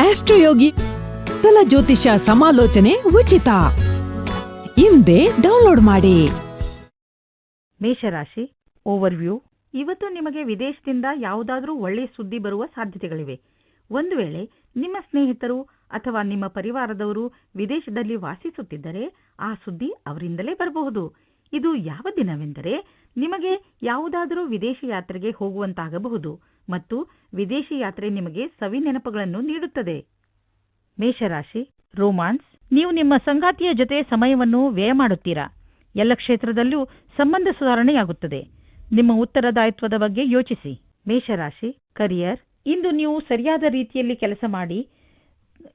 ಆಸ್ಟ್ರೋಯೋಗಿ ಕಲ ಜ್ಯೋತಿಷ ಸಮಾಲೋಚನೆ ಉಚಿತ. ಹಿಂದೆ ಡೌನ್ಲೋಡ್ ಮಾಡಿ. ಮೇಷರಾಶಿ ಓವರ್ವ್ಯೂ. ಇವತ್ತು ನಿಮಗೆ ವಿದೇಶದಿಂದ ಯಾವುದಾದ್ರೂ ಒಳ್ಳೆಯ ಸುದ್ದಿ ಬರುವ ಸಾಧ್ಯತೆಗಳಿವೆ. ಒಂದು ವೇಳೆ ನಿಮ್ಮ ಸ್ನೇಹಿತರು ಅಥವಾ ನಿಮ್ಮ ಪರಿವಾರದವರು ವಿದೇಶದಲ್ಲಿ ವಾಸಿಸುತ್ತಿದ್ದರೆ ಆ ಸುದ್ದಿ ಅವರಿಂದಲೇ ಬರಬಹುದು. ಇದು ಯಾವ ದಿನವೆಂದರೆ ನಿಮಗೆ ಯಾವುದಾದರೂ ವಿದೇಶ ಯಾತ್ರೆಗೆ ಹೋಗುವಂತಾಗಬಹುದು. ಮತ್ತು ವಿದೇಶಿ ಯಾತ್ರೆ ನಿಮಗೆ ಸವಿ ನೆನಪುಗಳನ್ನು ನೀಡುತ್ತದೆ. ಮೇಷರಾಶಿ, ರೋಮಾನ್ಸ್, ನೀವು ನಿಮ್ಮ ಸಂಗಾತಿಯ ಜೊತೆ ಸಮಯವನ್ನು ವ್ಯಯ ಮಾಡುತ್ತೀರಾ? ಎಲ್ಲ ಕ್ಷೇತ್ರದಲ್ಲೂ ಸಂಬಂಧ ಸುಧಾರಣೆಯಾಗುತ್ತದೆ. ನಿಮ್ಮ ಉತ್ತರದಾಯಿತ್ವದ ಬಗ್ಗೆ ಯೋಚಿಸಿ. ಮೇಷರಾಶಿ, ಕರಿಯರ್, ಇಂದು ನೀವು ಸರಿಯಾದ ರೀತಿಯಲ್ಲಿ ಕೆಲಸ ಮಾಡಿ,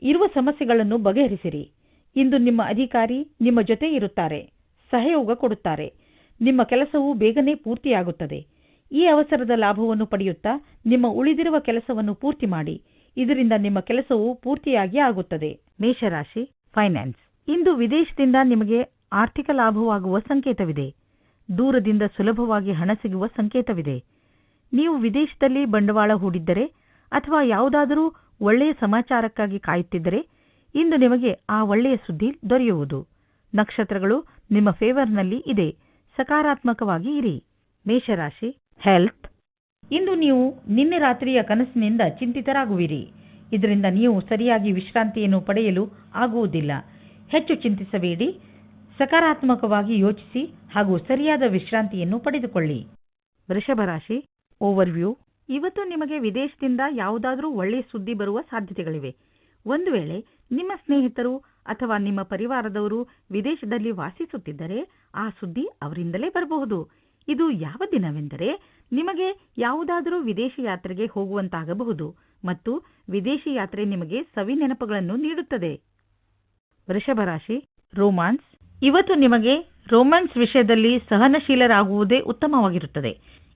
ಇರುವ ಸಮಸ್ಯೆಗಳನ್ನು ಬಗೆಹರಿಸಿರಿ. ಇಂದು ನಿಮ್ಮ ಅಧಿಕಾರಿ ನಿಮ್ಮ ಜೊತೆ ಇರುತ್ತಾರೆ, ಸಹಯೋಗ ಕೊಡುತ್ತಾರೆ. ನಿಮ್ಮ ಕೆಲಸವು ಬೇಗನೆ ಪೂರ್ತಿಯಾಗುತ್ತದೆ. ಈ ಅವಸರದ ಲಾಭವನ್ನು ಪಡೆಯುತ್ತಾ ನಿಮ್ಮ ಉಳಿದಿರುವ ಕೆಲಸವನ್ನು ಪೂರ್ತಿ ಮಾಡಿ. ಇದರಿಂದ ನಿಮ್ಮ ಕೆಲಸವು ಪೂರ್ತಿಯಾಗಿ ಆಗುತ್ತದೆ. ಮೇಷರಾಶಿ ಫೈನಾನ್ಸ್ ಇಂದು ವಿದೇಶದಿಂದ ನಿಮಗೆ ಆರ್ಥಿಕ ಲಾಭವಾಗುವ ಸಂಕೇತವಿದೆ. ದೂರದಿಂದ ಸುಲಭವಾಗಿ ಹಣ ಸಿಗುವ ಸಂಕೇತವಿದೆ. ನೀವು ವಿದೇಶದಲ್ಲಿ ಬಂಡವಾಳ ಹೂಡಿದ್ದರೆ ಅಥವಾ ಯಾವುದಾದರೂ ಒಳ್ಳೆಯ ಸಮಾಚಾರಕ್ಕಾಗಿ ಕಾಯುತ್ತಿದ್ದರೆ ಇಂದು ನಿಮಗೆ ಆ ಒಳ್ಳೆಯ ಸುದ್ದಿ ದೊರೆಯುವುದು. ನಕ್ಷತ್ರಗಳು ನಿಮ್ಮ ಫೇವರ್ನಲ್ಲಿ ಇದೆ. ಸಕಾರಾತ್ಮಕವಾಗಿ ಇರಿ. ಮೇಷರಾಶಿ ಹೆಲ್ತ್ ಇಂದು ನೀವು ನಿನ್ನೆ ರಾತ್ರಿಯ ಕನಸಿನಿಂದ ಚಿಂತಿತರಾಗುವಿರಿ. ಇದರಿಂದ ನೀವು ಸರಿಯಾಗಿ ವಿಶ್ರಾಂತಿಯನ್ನು ಪಡೆಯಲು ಆಗುವುದಿಲ್ಲ. ಹೆಚ್ಚು ಚಿಂತಿಸಬೇಡಿ. ಸಕಾರಾತ್ಮಕವಾಗಿ ಯೋಚಿಸಿ ಹಾಗೂ ಸರಿಯಾದ ವಿಶ್ರಾಂತಿಯನ್ನು ಪಡೆದುಕೊಳ್ಳಿ. ವೃಷಭ ರಾಶಿ ಓವರ್ವ್ಯೂ ಇವತ್ತು ನಿಮಗೆ ವಿದೇಶದಿಂದ ಯಾವುದಾದರೂ ಒಳ್ಳೆಯ ಸುದ್ದಿ ಬರುವ ಸಾಧ್ಯತೆಗಳಿವೆ. ಒಂದು ವೇಳೆ ನಿಮ್ಮ ಸ್ನೇಹಿತರು ಅಥವಾ ನಿಮ್ಮ ಪರಿವಾರದವರು ವಿದೇಶದಲ್ಲಿ ವಾಸಿಸುತ್ತಿದ್ದರೆ ಆ ಸುದ್ದಿ ಅವರಿಂದಲೇ ಬರಬಹುದು. ಇದು ಯಾವ ದಿನವೆಂದರೆ ನಿಮಗೆ ಯಾವುದಾದರೂ ವಿದೇಶಿ ಯಾತ್ರೆಗೆ ಹೋಗುವಂತಾಗಬಹುದು ಮತ್ತು ವಿದೇಶಿ ಯಾತ್ರೆ ನಿಮಗೆ ಸವಿ ನೆನಪುಗಳನ್ನು ನೀಡುತ್ತದೆ ವೃಷಭರಾಶಿ ರೋಮಾನ್ಸ್. ಇವತ್ತು ನಿಮಗೆ ರೋಮ್ಯಾನ್ಸ್ ವಿಷಯದಲ್ಲಿ ಸಹನಶೀಲರಾಗುವುದೇ ಉತ್ತಮವಾಗಿರುತ್ತದೆ.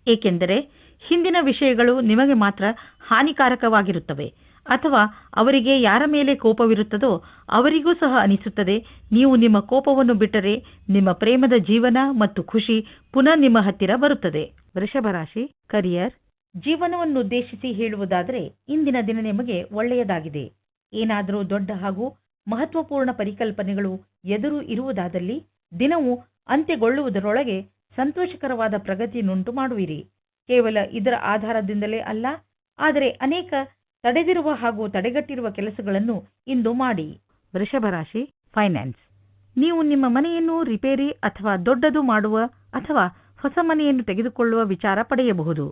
ಏಕೆಂದರೆ ಹಿಂದಿನ ವಿಷಯಗಳು ನಿಮಗೆ ಮಾತ್ರ ಹಾನಿಕಾರಕವಾಗಿರುತ್ತವೆ. ಅಥವಾ ಅವರಿಗೆ ಯಾರ ಮೇಲೆ ಕೋಪವಿರುತ್ತದೋ ಅವರಿಗೂ ಸಹ ಅನಿಸುತ್ತದೆ. ನೀವು ನಿಮ್ಮ ಕೋಪವನ್ನು ಬಿಟ್ಟರೆ ನಿಮ್ಮ ಪ್ರೇಮದ ಜೀವನ ಮತ್ತು ಖುಷಿ ಪುನಃ ನಿಮ್ಮ ಹತ್ತಿರ ಬರುತ್ತದೆ. ವೃಷಭ ರಾಶಿ ಕರಿಯರ್ ಜೀವನವನ್ನುದ್ದೇಶಿಸಿ ಹೇಳುವುದಾದರೆ ಇಂದಿನ ದಿನ ನಿಮಗೆ ಒಳ್ಳೆಯದಾಗಿದೆ. ಏನಾದರೂ ದೊಡ್ಡ ಹಾಗೂ ಮಹತ್ವಪೂರ್ಣ ಪರಿಕಲ್ಪನೆಗಳು ಎದುರು ಇರುವುದಾದಲ್ಲಿ ದಿನವು ಅಂತ್ಯಗೊಳ್ಳುವುದರೊಳಗೆ ಸಂತೋಷಕರವಾದ ಪ್ರಗತಿಯನ್ನುಂಟು ಮಾಡುವಿರಿ ಕೇವಲ ಇದರ ಆಧಾರದಿಂದಲೇ ಅಲ್ಲ, ಆದರೆ ಅನೇಕ ತಡೆದಿರುವ ಹಾಗೂ ತಡೆಗಟ್ಟಿರುವ ಕೆಲಸಗಳನ್ನು ಇಂದು ಮಾಡಿ. ವೃಷಭ ರಾಶಿ ಫೈನಾನ್ಸ್ ನೀವು ನಿಮ್ಮ ಮನೆಯನ್ನು ರಿಪೇರಿ ಅಥವಾ ದೊಡ್ಡದು ಮಾಡುವ ಅಥವಾ ಹೊಸ ಮನೆಯನ್ನು ತೆಗೆದುಕೊಳ್ಳುವ ವಿಚಾರ ಪಡೆಯಬಹುದು.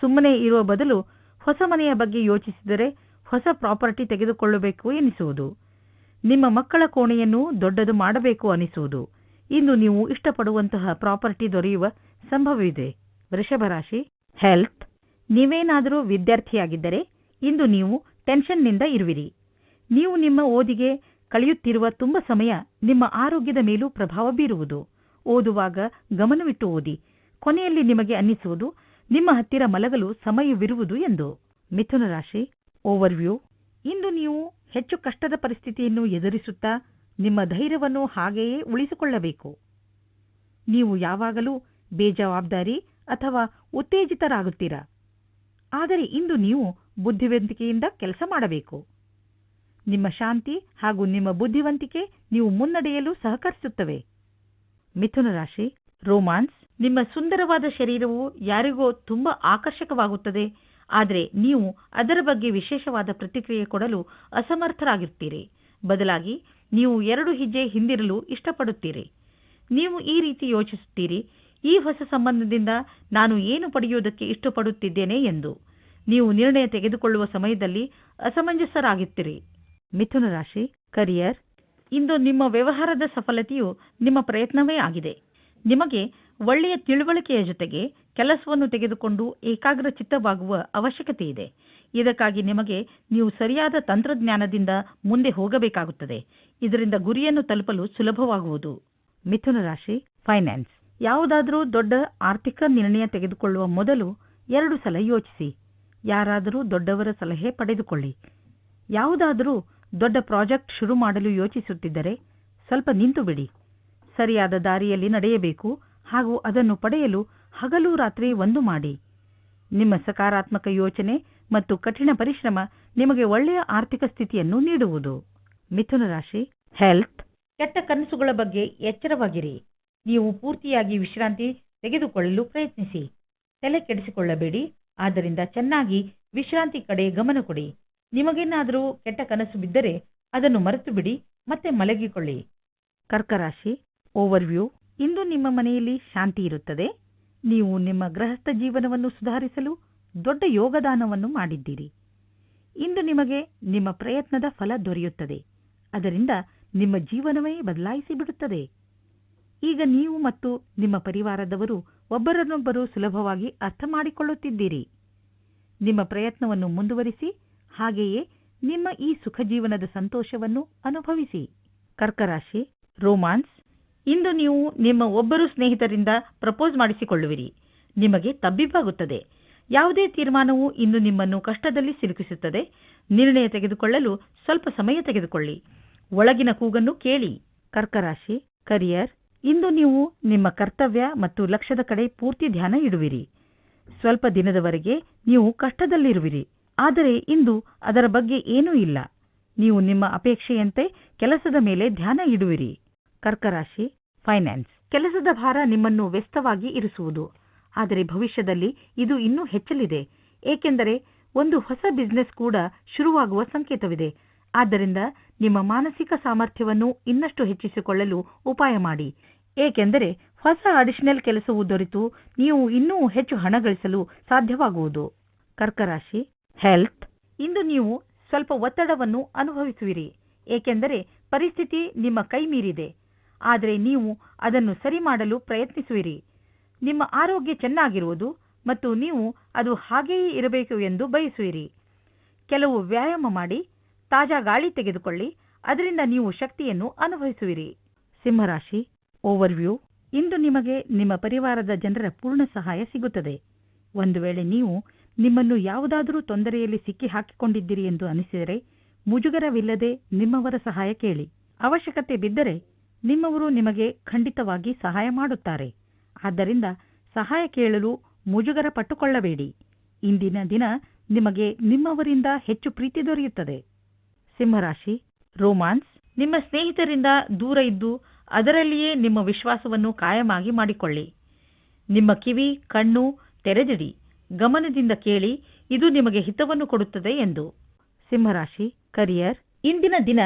ಸುಮ್ಮನೆ ಇರುವ ಬದಲು ಹೊಸ ಮನೆಯ ಬಗ್ಗೆ ಯೋಚಿಸಿದರೆ ಹೊಸ ಪ್ರಾಪರ್ಟಿ ತೆಗೆದುಕೊಳ್ಳಬೇಕು ಎನಿಸುವುದು. ನಿಮ್ಮ ಮಕ್ಕಳ ಕೋಣೆಯನ್ನು ದೊಡ್ಡದು ಮಾಡಬೇಕು ಅನಿಸುವುದು. ಇಂದು ನೀವು ಇಷ್ಟಪಡುವಂತಹ ಪ್ರಾಪರ್ಟಿ ದೊರೆಯುವ ಸಂಭವವಿದೆ. ವೃಷಭ ರಾಶಿ ಹೆಲ್ತ್ ನೀವೇನಾದರೂ ವಿದ್ಯಾರ್ಥಿಯಾಗಿದ್ದರೆ ಇಂದು ನೀವು ಟೆನ್ಷನ್ನಿಂದ ಇರುವಿರಿ. ನೀವು ನಿಮ್ಮ ಓದಿಗೆ ಕಳೆಯುತ್ತಿರುವ ತುಂಬ ಸಮಯ ನಿಮ್ಮ ಆರೋಗ್ಯದ ಮೇಲೂ ಪ್ರಭಾವ ಬೀರುವುದು. ಓದುವಾಗ ಗಮನವಿಟ್ಟು ಓದಿ. ಕೊನೆಯಲ್ಲಿ ನಿಮಗೆ ಅನ್ನಿಸುವುದು, ನಿಮ್ಮ ಹತ್ತಿರ ಮಲಗಲು ಸಮಯವಿರುವುದು ಎಂದು. ಮಿಥುನ ರಾಶಿ, ಓವರ್ವ್ಯೂ. ಇಂದು ನೀವು ಹೆಚ್ಚು ಕಷ್ಟದ ಪರಿಸ್ಥಿತಿಯನ್ನು ಎದುರಿಸುತ್ತಾ ನಿಮ್ಮ ಧೈರ್ಯವನ್ನು ಹಾಗೆಯೇ ಉಳಿಸಿಕೊಳ್ಳಬೇಕು. ನೀವು ಯಾವಾಗಲೂ ಬೇಜವಾಬ್ದಾರಿ ಅಥವಾ ಉತ್ತೇಜಿತರಾಗುತ್ತೀರಾ? ಆದರೆ ಇಂದು ನೀವು ಬುದ್ಧಿವಂತಿಕೆಯಿಂದ ಕೆಲಸ ಮಾಡಬೇಕು. ನಿಮ್ಮ ಶಾಂತಿ ಹಾಗೂ ನಿಮ್ಮ ಬುದ್ಧಿವಂತಿಕೆ ನೀವು ಮುನ್ನಡೆಯಲು ಸಹಕರಿಸುತ್ತವೆ. ಮಿಥುನ ರಾಶಿ, ರೋಮಾನ್ಸ್. ನಿಮ್ಮ ಸುಂದರವಾದ ಶರೀರವು ಯಾರಿಗೋ ತುಂಬಾ ಆಕರ್ಷಕವಾಗುತ್ತದೆ. ಆದರೆ ನೀವು ಅದರ ಬಗ್ಗೆ ವಿಶೇಷವಾದ ಪ್ರತಿಕ್ರಿಯೆ ಕೊಡಲು ಅಸಮರ್ಥರಾಗಿರ್ತೀರಿ ಬದಲಾಗಿ ನೀವು ಎರಡು ಹೆಜ್ಜೆ ಹಿಂದಿರಲು ಇಷ್ಟಪಡುತ್ತೀರಿ. ನೀವು ಈ ರೀತಿ ಯೋಚಿಸುತ್ತೀರಿ ಈ ಹೊಸ ಸಂಬಂಧದಿಂದ ನಾನು ಏನು ಪಡೆಯುವುದಕ್ಕೆ ಇಷ್ಟಪಡುತ್ತಿದ್ದೇನೆ ಎಂದು ನೀವು ನಿರ್ಣಯ ತೆಗೆದುಕೊಳ್ಳುವ ಸಮಯದಲ್ಲಿ ಅಸಮಂಜಸರಾಗುತ್ತೀರಿ. ಮಿಥುನ ರಾಶಿ ಕರಿಯರ್ ಇಂದು ನಿಮ್ಮ ವ್ಯವಹಾರದ ಸಫಲತೆಯು ನಿಮ್ಮ ಪ್ರಯತ್ನವೇ ಆಗಿದೆ. ನಿಮಗೆ ಒಳ್ಳೆಯ ತಿಳುವಳಿಕೆಯ ಜೊತೆಗೆ ಕೆಲಸವನ್ನು ತೆಗೆದುಕೊಂಡು ಏಕಾಗ್ರ ಚಿತ್ತವಾಗುವ ಅವಶ್ಯಕತೆ ಇದೆ ಇದಕ್ಕಾಗಿ ನಿಮಗೆ ನೀವು ಸರಿಯಾದ ತಂತ್ರಜ್ಞಾನದಿಂದ ಮುಂದೆ ಹೋಗಬೇಕಾಗುತ್ತದೆ. ಇದರಿಂದ ಗುರಿಯನ್ನು ತಲುಪಲು ಸುಲಭವಾಗುವುದು. ಮಿಥುನ ರಾಶಿ ಫೈನಾನ್ಸ್ ಯಾವುದಾದರೂ ದೊಡ್ಡ ಆರ್ಥಿಕ ನಿರ್ಣಯ ತೆಗೆದುಕೊಳ್ಳುವ ಮೊದಲು ಎರಡು ಸಲ ಯೋಚಿಸಿ. ಯಾರಾದರೂ ದೊಡ್ಡವರ ಸಲಹೆ ಪಡೆದುಕೊಳ್ಳಿ. ಯಾವುದಾದರೂ ದೊಡ್ಡ ಪ್ರಾಜೆಕ್ಟ್ ಶುರು ಮಾಡಲು ಯೋಚಿಸುತ್ತಿದ್ದರೆ ಸ್ವಲ್ಪ ನಿಂತು ಬಿಡಿ ಸರಿಯಾದ ದಾರಿಯಲ್ಲಿ ನಡೆಯಬೇಕು ಹಾಗೂ ಅದನ್ನು ಪಡೆಯಲು ಹಗಲು ರಾತ್ರಿ ಒಂದು ಮಾಡಿ. ನಿಮ್ಮ ಸಕಾರಾತ್ಮಕ ಯೋಚನೆ ಮತ್ತು ಕಠಿಣ ಪರಿಶ್ರಮ ನಿಮಗೆ ಒಳ್ಳೆಯ ಆರ್ಥಿಕ ಸ್ಥಿತಿಯನ್ನು ನೀಡುವುದು. ಮಿಥುನ ರಾಶಿ ಹೆಲ್ತ್ ಕೆಟ್ಟ ಕನಸುಗಳ ಬಗ್ಗೆ ಎಚ್ಚರವಾಗಿರಿ. ನೀವು ಪೂರ್ತಿಯಾಗಿ ವಿಶ್ರಾಂತಿ ತೆಗೆದುಕೊಳ್ಳಲು ಪ್ರಯತ್ನಿಸಿ. ತಲೆ ಕೆಡಿಸಿಕೊಳ್ಳಬೇಡಿ ಆದ್ದರಿಂದ ಚೆನ್ನಾಗಿ ವಿಶ್ರಾಂತಿ ಕಡೆ ಗಮನ ಕೊಡಿ. ನಿಮಗೇನಾದರೂ ಕೆಟ್ಟ ಕನಸು ಬಿದ್ದರೆ ಅದನ್ನು ಮರೆತು ಬಿಡಿ ಮತ್ತೆ ಮಲಗಿಕೊಳ್ಳಿ. ಕರ್ಕರಾಶಿ ಓವರ್ವ್ಯೂ ಇಂದು ನಿಮ್ಮ ಮನೆಯಲ್ಲಿ ಶಾಂತಿ ಇರುತ್ತದೆ. ನೀವು ನಿಮ್ಮ ಗೃಹಸ್ಥ ಜೀವನವನ್ನು ಸುಧಾರಿಸಲು ದೊಡ್ಡ ಯೋಗದಾನವನ್ನು ಮಾಡಿದ್ದೀರಿ. ಇಂದು ನಿಮಗೆ ನಿಮ್ಮ ಪ್ರಯತ್ನದ ಫಲ ದೊರೆಯುತ್ತದೆ. ಅದರಿಂದ ನಿಮ್ಮ ಜೀವನವೇ ಬದಲಾಯಿಸಿ ಬಿಡುತ್ತದೆ ಈಗ ನೀವು ಮತ್ತು ನಿಮ್ಮ ಪರಿವಾರದವರು ಒಬ್ಬರನ್ನೊಬ್ಬರು ಸುಲಭವಾಗಿ ಅರ್ಥ ಮಾಡಿಕೊಳ್ಳುತ್ತಿದ್ದೀರಿ. ನಿಮ್ಮ ಪ್ರಯತ್ನವನ್ನು ಮುಂದುವರಿಸಿ, ಹಾಗೆಯೇ ನಿಮ್ಮ ಈ ಸುಖ ಜೀವನದ ಸಂತೋಷವನ್ನು ಅನುಭವಿಸಿ. ಕರ್ಕರಾಶಿ, ರೋಮಾನ್ಸ್, ಇಂದು ನೀವು ನಿಮ್ಮ ಒಬ್ಬರು ಸ್ನೇಹಿತರಿಂದ ಪ್ರಪೋಸ್ ಮಾಡಿಸಿಕೊಳ್ಳುವಿರಿ. ನಿಮಗೆ ತಬ್ಬಿಬ್ಬಾಗುತ್ತದೆ. ಯಾವುದೇ ತೀರ್ಮಾನವು ಇಂದು ನಿಮ್ಮನ್ನು ಕಷ್ಟದಲ್ಲಿ ಸಿಲುಕಿಸುತ್ತದೆ. ನಿರ್ಣಯ ತೆಗೆದುಕೊಳ್ಳಲು ಸ್ವಲ್ಪ ಸಮಯ ತೆಗೆದುಕೊಳ್ಳಿ. ಒಳಗಿನ ಕೂಗನ್ನು ಕೇಳಿ. ಕರ್ಕರಾಶಿ, ಕರಿಯರ್ ಇಂದು ನೀವು ನಿಮ್ಮ ಕರ್ತವ್ಯ ಮತ್ತು ಲಕ್ಷ್ಯದ ಕಡೆ ಪೂರ್ತಿ ಧ್ಯಾನ ಇಡುವಿರಿ. ಸ್ವಲ್ಪ ದಿನದವರೆಗೆ ನೀವು ಕಷ್ಟದಲ್ಲಿರುವಿರಿ. ಆದರೆ ಇಂದು ಅದರ ಬಗ್ಗೆ ಏನೂ ಇಲ್ಲ. ನೀವು ನಿಮ್ಮ ಅಪೇಕ್ಷೆಯಂತೆ ಕೆಲಸದ ಮೇಲೆ ಧ್ಯಾನ ಇಡುವಿರಿ. ಕರ್ಕರಾಶಿ ಫೈನಾನ್ಸ್ ಕೆಲಸದ ಭಾರ ನಿಮ್ಮನ್ನು ವ್ಯಸ್ತವಾಗಿ ಇರಿಸುವುದು. ಆದರೆ ಭವಿಷ್ಯದಲ್ಲಿ ಇದು ಇನ್ನೂ ಹೆಚ್ಚಲಿದೆ. ಏಕೆಂದರೆ ಒಂದು ಹೊಸ ಬಿಸಿನೆಸ್ ಕೂಡ ಶುರುವಾಗುವ ಸಂಕೇತವಿದೆ. ಆದ್ದರಿಂದ ನಿಮ್ಮ ಮಾನಸಿಕ ಸಾಮರ್ಥ್ಯವನ್ನು ಇನ್ನಷ್ಟು ಹೆಚ್ಚಿಸಿಕೊಳ್ಳಲು ಉಪಾಯ ಮಾಡಿ. ಏಕೆಂದರೆ ಹೊಸ ಅಡಿಷನಲ್ ಕೆಲಸವು ದೊರೆತು ನೀವು ಇನ್ನೂ ಹೆಚ್ಚು ಹಣ ಗಳಿಸಲು ಸಾಧ್ಯವಾಗುವುದು. ಕರ್ಕರಾಶಿ ಹೆಲ್ತ್ ಇಂದು ನೀವು ಸ್ವಲ್ಪ ಒತ್ತಡವನ್ನು ಅನುಭವಿಸುವಿರಿ. ಏಕೆಂದರೆ ಪರಿಸ್ಥಿತಿ ನಿಮ್ಮ ಕೈ ಮೀರಿದೆ. ಆದರೆ ನೀವು ಅದನ್ನು ಸರಿ ಮಾಡಲು ಪ್ರಯತ್ನಿಸುವಿರಿ. ನಿಮ್ಮ ಆರೋಗ್ಯ ಚೆನ್ನಾಗಿರುವುದು ಮತ್ತು ನೀವು ಅದು ಹಾಗೆಯೇ ಇರಬೇಕು ಎಂದು ಬಯಸುವಿರಿ. ಕೆಲವು ವ್ಯಾಯಾಮ ಮಾಡಿ ತಾಜಾ ಗಾಳಿ ತೆಗೆದುಕೊಳ್ಳಿ, ಅದರಿಂದ ನೀವು ಶಕ್ತಿಯನ್ನು ಅನುಭವಿಸುವಿರಿ. ಸಿಂಹರಾಶಿ ಓವರ್ವ್ಯೂ ಇಂದು ನಿಮಗೆ ನಿಮ್ಮ ಪರಿವಾರದ ಜನರ ಪೂರ್ಣ ಸಹಾಯ ಸಿಗುತ್ತದೆ. ಒಂದು ವೇಳೆ ನೀವು ನಿಮ್ಮನ್ನು ಯಾವುದಾದರೂ ತೊಂದರೆಯಲ್ಲಿ ಸಿಕ್ಕಿ ಹಾಕಿಕೊಂಡಿದ್ದೀರಿ ಎಂದು ಅನಿಸಿದರೆ, ಮುಜುಗರವಿಲ್ಲದೆ ನಿಮ್ಮವರ ಸಹಾಯ ಕೇಳಿ. ಅವಶ್ಯಕತೆ ಬಿದ್ದರೆ ನಿಮ್ಮವರು ನಿಮಗೆ ಖಂಡಿತವಾಗಿ ಸಹಾಯ ಮಾಡುತ್ತಾರೆ. ಆದ್ದರಿಂದ ಸಹಾಯ ಕೇಳಲು ಮುಜುಗರ ಪಟ್ಟುಕೊಳ್ಳಬೇಡಿ. ಇಂದಿನ ದಿನ ನಿಮಗೆ ನಿಮ್ಮವರಿಂದ ಹೆಚ್ಚು ಪ್ರೀತಿ ದೊರೆಯುತ್ತದೆ. ಸಿಂಹರಾಶಿ, ರೋಮಾನ್ಸ್, ನಿಮ್ಮ ಸ್ನೇಹಿತರಿಂದ ದೂರ ಇದ್ದು ಅದರಲ್ಲಿಯೇ ನಿಮ್ಮ ವಿಶ್ವಾಸವನ್ನು ಕಾಯಮಾಗಿ ಮಾಡಿಕೊಳ್ಳಿ. ನಿಮ್ಮ ಕಿವಿ, ಕಣ್ಣು ತೆರೆದಿಡಿ. ಗಮನದಿಂದ ಕೇಳಿ, ಇದು ನಿಮಗೆ ಹಿತವನ್ನು ಕೊಡುತ್ತದೆ ಎಂದು. ಸಿಂಹರಾಶಿ, ಕರಿಯರ್, ಇಂದಿನ ದಿನ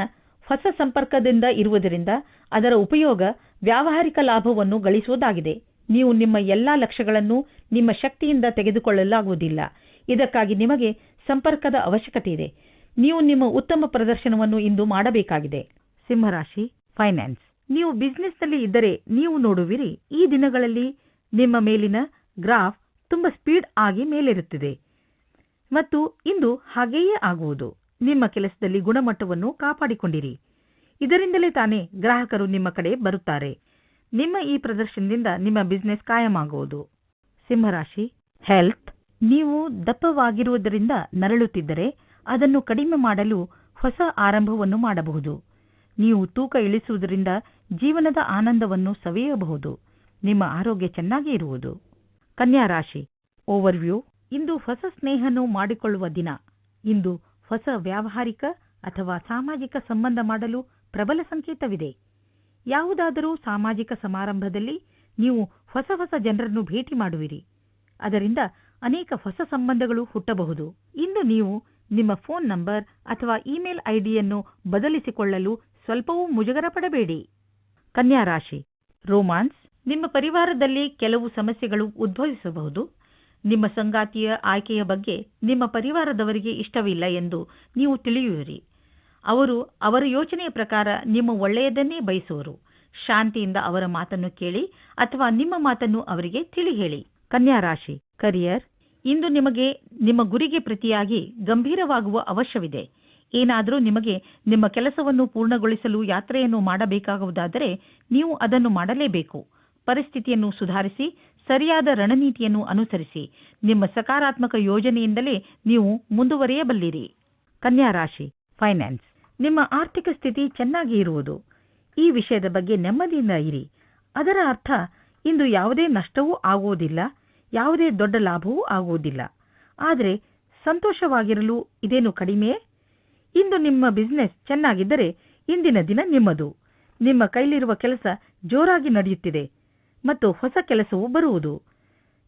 ಹೊಸ ಸಂಪರ್ಕದಿಂದ ಇರುವುದರಿಂದ ಅದರ ಉಪಯೋಗ ವ್ಯಾವಹಾರಿಕ ಲಾಭವನ್ನು ಗಳಿಸುವುದಾಗಿದೆ. ನೀವು ನಿಮ್ಮ ಎಲ್ಲಾ ಲಕ್ಷ್ಯಗಳನ್ನು ನಿಮ್ಮ ಶಕ್ತಿಯಿಂದ ತೆಗೆದುಕೊಳ್ಳಲಾಗುವುದಿಲ್ಲ. ಇದಕ್ಕಾಗಿ ನಿಮಗೆ ಸಂಪರ್ಕದ ಅವಶ್ಯಕತೆ ಇದೆ. ನೀವು ನಿಮ್ಮ ಉತ್ತಮ ಪ್ರದರ್ಶನವನ್ನು ಇಂದು ಮಾಡಬೇಕಾಗಿದೆ. ಸಿಂಹರಾಶಿ ಫೈನಾನ್ಸ್ ನೀವು ಬಿಸಿನೆಸ್ನಲ್ಲಿ ಇದ್ದರೆ ನೀವು ನೋಡುವಿರಿ, ಈ ದಿನಗಳಲ್ಲಿ ನಿಮ್ಮ ಮೇಲಿನ ಗ್ರಾಫ್ ತುಂಬಾ ಸ್ಪೀಡ್ ಆಗಿ ಮೇಲೇರುತ್ತಿದೆ. ಮತ್ತು ಇಂದು ಹಾಗೆಯೇ ಆಗುವುದು. ನಿಮ್ಮ ಕೆಲಸದಲ್ಲಿ ಗುಣಮಟ್ಟವನ್ನು ಕಾಪಾಡಿಕೊಂಡಿರಿ. ಇದರಿಂದಲೇ ತಾನೇ ಗ್ರಾಹಕರು ನಿಮ್ಮ ಕಡೆ ಬರುತ್ತಾರೆ. ನಿಮ್ಮ ಈ ಪ್ರದರ್ಶನದಿಂದ ನಿಮ್ಮ ಬಿಸ್ನೆಸ್ ಕಾಯಮಾಗುವುದು. ಸಿಂಹರಾಶಿ ಹೆಲ್ತ್ ನೀವು ದಪ್ಪವಾಗಿರುವುದರಿಂದ ನರಳುತ್ತಿದ್ದರೆ ಅದನ್ನು ಕಡಿಮೆ ಮಾಡಲು ಹೊಸ ಆರಂಭವನ್ನು ಮಾಡಬಹುದು. ನೀವು ತೂಕ ಇಳಿಸುವುದರಿಂದ ಜೀವನದ ಆನಂದವನ್ನು ಸವಿಯಬಹುದು. ನಿಮ್ಮ ಆರೋಗ್ಯ ಚೆನ್ನಾಗಿ ಇರುವುದು. ಕನ್ಯಾ ರಾಶಿ. ಓವರ್ವ್ಯೂ ಇಂದು ಹೊಸ ಸ್ನೇಹನು ಮಾಡಿಕೊಳ್ಳುವ ದಿನ. ಇಂದು ಹೊಸ ವ್ಯಾವಹಾರಿಕ ಅಥವಾ ಸಾಮಾಜಿಕ ಸಂಬಂಧ ಮಾಡಲು ಪ್ರಬಲ ಸಂಕೇತವಿದೆ. ಯಾವುದಾದರೂ ಸಾಮಾಜಿಕ ಸಮಾರಂಭದಲ್ಲಿ ನೀವು ಹೊಸ ಹೊಸ ಜನರನ್ನು ಭೇಟಿ ಮಾಡುವಿರಿ. ಅದರಿಂದ ಅನೇಕ ಹೊಸ ಸಂಬಂಧಗಳು ಹುಟ್ಟಬಹುದು. ಇಂದು ನೀವು ನಿಮ್ಮ ಫೋನ್ ನಂಬರ್ ಅಥವಾ ಇಮೇಲ್ ಐಡಿಯನ್ನು ಬದಲಿಸಿಕೊಳ್ಳಲು ಸ್ವಲ್ಪವೂ ಮುಜುಗರ ಪಡಬೇಡಿ ಕನ್ಯಾ ರಾಶಿ, ರೋಮಾನ್ಸ್, ನಿಮ್ಮ ಪರಿವಾರದಲ್ಲಿ ಕೆಲವು ಸಮಸ್ಯೆಗಳು ಉದ್ಭವಿಸಬಹುದು. ನಿಮ್ಮ ಸಂಗಾತಿಯ ಆಯ್ಕೆಯ ಬಗ್ಗೆ ನಿಮ್ಮ ಪರಿವಾರದವರಿಗೆ ಇಷ್ಟವಿಲ್ಲ ಎಂದು ನೀವು ತಿಳಿಯುವಿರಿ. ಅವರು ಅವರ ಯೋಚನೆಯ ಪ್ರಕಾರ ನಿಮ್ಮ ಒಳ್ಳೆಯದನ್ನೇ ಬಯಸುವರು. ಶಾಂತಿಯಿಂದ ಅವರ ಮಾತನ್ನು ಕೇಳಿ ಅಥವಾ ನಿಮ್ಮ ಮಾತನ್ನು ಅವರಿಗೆ ತಿಳಿ ಹೇಳಿ ಕನ್ಯಾ ಕರಿಯರ್ ಇಂದು ನಿಮಗೆ ನಿಮ್ಮ ಗುರಿಗೆ ಪ್ರತಿಯಾಗಿ ಗಂಭೀರವಾಗುವ ಅವಶ್ಯವಿದೆ. ಏನಾದರೂ ನಿಮಗೆ ನಿಮ್ಮ ಕೆಲಸವನ್ನು ಪೂರ್ಣಗೊಳಿಸಲು ಯಾತ್ರೆಯನ್ನು ಮಾಡಬೇಕಾಗುವುದಾದರೆ ನೀವು ಅದನ್ನು ಮಾಡಲೇಬೇಕು. ಪರಿಸ್ಥಿತಿಯನ್ನು ಸುಧಾರಿಸಿ, ಸರಿಯಾದ ರಣನೀತಿಯನ್ನು ಅನುಸರಿಸಿ, ನಿಮ್ಮ ಸಕಾರಾತ್ಮಕ ಯೋಜನೆಯಿಂದಲೇ ನೀವು ಮುಂದುವರಿಯಬಲ್ಲಿರಿ. ಕನ್ಯಾ ರಾಶಿ, ಫೈನಾನ್ಸ್. ನಿಮ್ಮ ಆರ್ಥಿಕ ಸ್ಥಿತಿ ಚೆನ್ನಾಗಿ ಇರುವುದು. ಈ ವಿಷಯದ ಬಗ್ಗೆ ನೆಮ್ಮದಿಯಿಂದ ಇರಿ. ಅದರ ಅರ್ಥ, ಇಂದು ಯಾವುದೇ ನಷ್ಟವೂ ಆಗುವುದಿಲ್ಲ. ಯಾವುದೇ ದೊಡ್ಡ ಲಾಭವೂ ಆಗುವುದಿಲ್ಲ. ಆದರೆ ಸಂತೋಷವಾಗಿರಲು ಇದೇನು ಕಡಿಮೆ? ಇಂದು ನಿಮ್ಮ ಬಿಸ್ನೆಸ್ ಚೆನ್ನಾಗಿದ್ದರೆ ಇಂದಿನ ದಿನ ನಿಮ್ಮದು. ನಿಮ್ಮ ಕೈಲಿರುವ ಕೆಲಸ ಜೋರಾಗಿ ನಡೆಯುತ್ತಿದೆ ಮತ್ತು ಹೊಸ ಕೆಲಸವು ಬರುವುದು.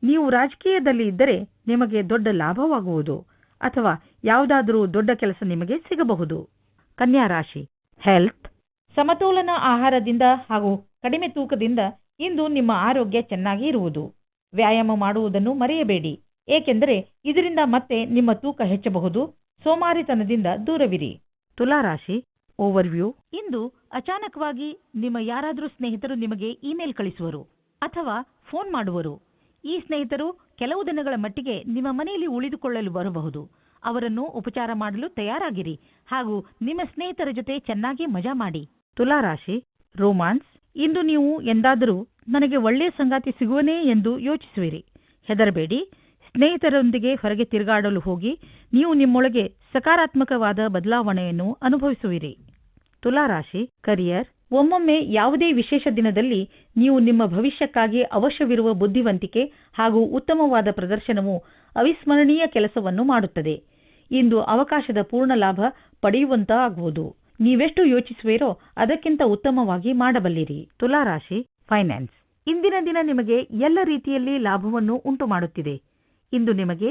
ನೀವು ರಾಜಕೀಯದಲ್ಲಿ ಇದ್ದರೆ ನಿಮಗೆ ದೊಡ್ಡ ಲಾಭವಾಗುವುದು ಅಥವಾ ಯಾವುದಾದರೂ ದೊಡ್ಡ ಕೆಲಸ ನಿಮಗೆ ಸಿಗಬಹುದು. ಕನ್ಯಾ ರಾಶಿ ಹೆಲ್ತ್ ಸಮತೋಲನ ಆಹಾರದಿಂದ ಹಾಗೂ ಕಡಿಮೆ ತೂಕದಿಂದ ಇಂದು ನಿಮ್ಮ ಆರೋಗ್ಯ ಚೆನ್ನಾಗಿ ಇರುವುದು. ವ್ಯಾಯಾಮ ಮಾಡುವುದನ್ನು ಮರೆಯಬೇಡಿ. ಏಕೆಂದರೆ ಇದರಿಂದ ಮತ್ತೆ ನಿಮ್ಮ ತೂಕ ಹೆಚ್ಚಬಹುದು. ಸೋಮಾರಿತನದಿಂದ ದೂರವಿರಿ. ತುಲಾರಾಶಿ ಓವರ್ವ್ಯೂ ಇಂದು ಅಚಾನಕವಾಗಿ ನಿಮ್ಮ ಯಾರಾದರೂ ಸ್ನೇಹಿತರು ನಿಮಗೆ ಇಮೇಲ್ ಕಳಿಸುವರು ಅಥವಾ ಫೋನ್ ಮಾಡುವರು. ಈ ಸ್ನೇಹಿತರು ಕೆಲವು ದಿನಗಳ ಮಟ್ಟಿಗೆ ನಿಮ್ಮ ಮನೆಯಲ್ಲಿ ಉಳಿದುಕೊಳ್ಳಲು ಬರಬಹುದು. ಅವರನ್ನು ಉಪಚಾರ ಮಾಡಲು ತಯಾರಾಗಿರಿ ಹಾಗೂ ನಿಮ್ಮ ಸ್ನೇಹಿತರ ಜೊತೆ ಚೆನ್ನಾಗಿ ಮಜಾ ಮಾಡಿ. ತುಲಾರಾಶಿ ರೋಮಾನ್ಸ್ ಇಂದು ನೀವು ಎಂದಾದರೂ ನನಗೆ ಒಳ್ಳೆಯ ಸಂಗಾತಿ ಸಿಗುವನೇ ಎಂದು ಯೋಚಿಸುವಿರಿ. ಹೆದರಬೇಡಿ. ಸ್ನೇಹಿತರೊಂದಿಗೆ ಹೊರಗೆ ತಿರುಗಾಡಲು ಹೋಗಿ ನೀವು ನಿಮ್ಮೊಳಗೆ ಸಕಾರಾತ್ಮಕವಾದ ಬದಲಾವಣೆಯನ್ನು ಅನುಭವಿಸುವಿರಿ. ತುಲಾರಾಶಿ, ಕರಿಯರ್, ಒಮ್ಮೊಮ್ಮೆ ಯಾವುದೇ ವಿಶೇಷ ದಿನದಲ್ಲಿ ನೀವು ನಿಮ್ಮ ಭವಿಷ್ಯಕ್ಕಾಗಿ ಅವಶ್ಯವಿರುವ ಬುದ್ಧಿವಂತಿಕೆ ಹಾಗೂ ಉತ್ತಮವಾದ ಪ್ರದರ್ಶನವು ಅವಿಸ್ಮರಣೀಯ ಕೆಲಸವನ್ನು ಮಾಡುತ್ತದೆ. ಇಂದು ಅವಕಾಶದ ಪೂರ್ಣ ಲಾಭ ಪಡೆಯುವಂತಾಗುವುದು. ನೀವೆಷ್ಟು ಯೋಚಿಸುವಿರೋ ಅದಕ್ಕಿಂತ ಉತ್ತಮವಾಗಿ ಮಾಡಬಲ್ಲಿರಿ. ತುಲಾರಾಶಿ ಫೈನಾನ್ಸ್. ಇಂದಿನ ದಿನ ನಿಮಗೆ ಎಲ್ಲ ರೀತಿಯಲ್ಲಿ ಲಾಭವನ್ನು ಉಂಟು ಮಾಡುತ್ತಿದೆ ಇಂದು ನಿಮಗೆ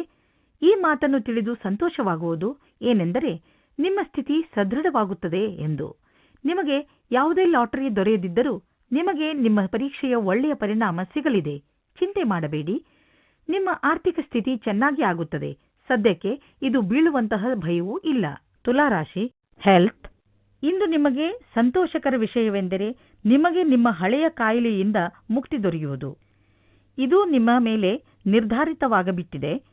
ಈ ಮಾತನ್ನು ತಿಳಿದು ಸಂತೋಷವಾಗುವುದು ಏನೆಂದರೆ ನಿಮ್ಮ ಸ್ಥಿತಿ ಸದೃಢವಾಗುತ್ತದೆ ಎಂದು. ನಿಮಗೆ ಯಾವುದೇ ಲಾಟರಿ ದೊರೆಯದಿದ್ದರೂ ನಿಮಗೆ ನಿಮ್ಮ ಪರೀಕ್ಷೆಯ ಒಳ್ಳೆಯ ಪರಿಣಾಮ ಸಿಗಲಿದೆ. ಚಿಂತೆ ಮಾಡಬೇಡಿ. ನಿಮ್ಮ ಆರ್ಥಿಕ ಸ್ಥಿತಿ ಚೆನ್ನಾಗಿ ಆಗುತ್ತದೆ. ಸದ್ಯಕ್ಕೆ ಇದು ಬೀಳುವಂತಹ ಭಯವೂ ಇಲ್ಲ. ತುಲಾರಾಶಿ ಹೆಲ್ತ್ ಇಂದು ನಿಮಗೆ ಸಂತೋಷಕರ ವಿಷಯವೆಂದರೆ ನಿಮಗೆ ನಿಮ್ಮ ಹಳೆಯ ಕಾಯಿಲೆಯಿಂದ ಮುಕ್ತಿ ದೊರೆಯುವುದು. ಇದು ನಿಮ್ಮ ಮೇಲೆ ನಿರ್ಧಾರಿತವಾಗಬಿಟ್ಟಿದೆ.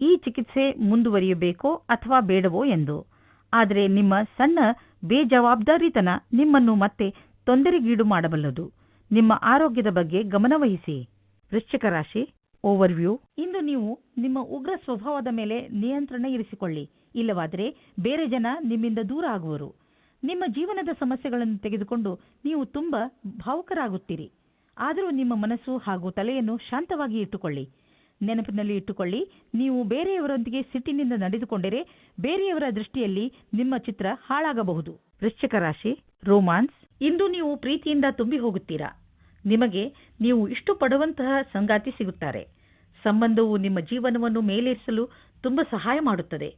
ಈ ಚಿಕಿತ್ಸೆ ಮುಂದುವರಿಯಬೇಕೋ ಅಥವಾ ಬೇಡವೋ ಎಂದು. ಆದರೆ ನಿಮ್ಮ ಸಣ್ಣ ಬೇಜವಾಬ್ದಾರಿತನ ನಿಮ್ಮನ್ನು ಮತ್ತೆ ತೊಂದರೆಗೀಡು ಮಾಡಬಲ್ಲದು. ನಿಮ್ಮ ಆರೋಗ್ಯದ ಬಗ್ಗೆ ಗಮನವಹಿಸಿ. ವೃಶ್ಚಿಕ ರಾಶಿ ಓವರ್ವ್ಯೂ ಇಂದು ನೀವು ನಿಮ್ಮ ಉಗ್ರ ಸ್ವಭಾವದ ಮೇಲೆ ನಿಯಂತ್ರಣ ಇರಿಸಿಕೊಳ್ಳಿ. ಇಲ್ಲವಾದರೆ ಬೇರೆ ಜನ ನಿಮ್ಮಿಂದ ದೂರ ಆಗುವರು. ನಿಮ್ಮ ಜೀವನದ ಸಮಸ್ಯೆಗಳನ್ನು ತೆಗೆದುಕೊಂಡು ನೀವು ತುಂಬ ಭಾವುಕರಾಗುತ್ತೀರಿ. ಆದರೂ ನಿಮ್ಮ ಮನಸ್ಸು ಹಾಗೂ ತಲೆಯನ್ನು ಶಾಂತವಾಗಿ ಇಟ್ಟುಕೊಳ್ಳಿ. ನೆನಪಿನಲ್ಲಿ ಇಟ್ಟುಕೊಳ್ಳಿ, ನೀವು ಬೇರೆಯವರೊಂದಿಗೆ ಸಿಟ್ಟಿನಿಂದ ನಡೆದುಕೊಂಡರೆ ಬೇರೆಯವರ ದೃಷ್ಟಿಯಲ್ಲಿ ನಿಮ್ಮ ಚಿತ್ರ ಹಾಳಾಗಬಹುದು. ವೃಶ್ಚಿಕ ರಾಶಿ, ರೋಮಾನ್ಸ್, ಇಂದು ನೀವು ಪ್ರೀತಿಯಿಂದ ತುಂಬಿ ಹೋಗುತ್ತೀರಾ? ನಿಮಗೆ ನೀವು ಇಷ್ಟಪಡುವಂತಹ ಸಂಗಾತಿ ಸಿಗುತ್ತಾರೆ. ಸಂಬಂಧವು ನಿಮ್ಮ ಜೀವನವನ್ನು ಮೇಲೇರಿಸಲು ತುಂಬ ಸಹಾಯ ಮಾಡುತ್ತದೆ.